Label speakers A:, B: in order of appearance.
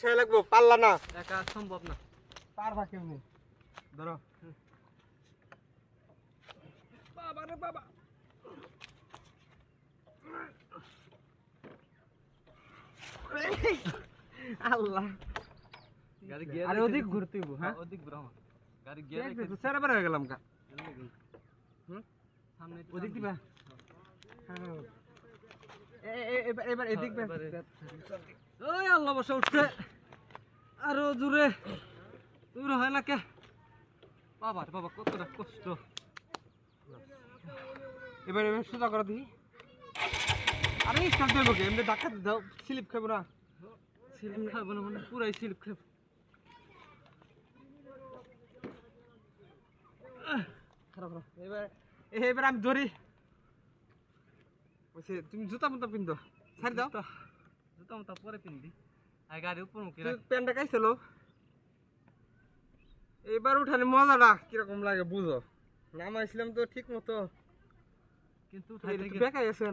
A: সে লাগবো পারলা না।
B: একা সম্ভব না।
A: পারবা কেমনি? ধরো। বাবা রে বাবা। আল্লাহ।
B: গাড়ি গিয়ার
A: আরে ওদিক ঘুরতে হইবো, হ্যাঁ?
B: ওদিক ব্রাহ্মণ গাড়ি গিয়ার
A: দেখ তো সেরা বের হয়ে গেলাম কা হুম?
B: সামনে
A: ওদিক দিবা। হ্যাঁ। এবার এদিক
B: এবারে। ওই আল্লাহ বসে উঠছে। আরও জোরে। জোরে হয় না কে? বাবা রে বাবা কতটা কষ্ট।
A: এবার এবার সোজা করে দিই। আরে স্টার্ট দেবো কে? এমনি দিয়ে দাও স্লিপ খাব না।
B: স্লিপ খাব না মানে পুরাই স্লিপ খাব।
A: খারাপ খারাপ এবার এবার আমি ধরি। বলছে তুমি জুতা মুতা পিন্ধো ছাড়ি দাও।
B: জুতা মুতা পরে পিনবি আর গাড়ি উপর মুখে
A: প্যান্টটা কাইছিল এবার উঠানে মজাটা কীরকম লাগে বুঝো? নামাইছিলাম তো ঠিক মতো
B: কিন্তু
A: বেকাই আছে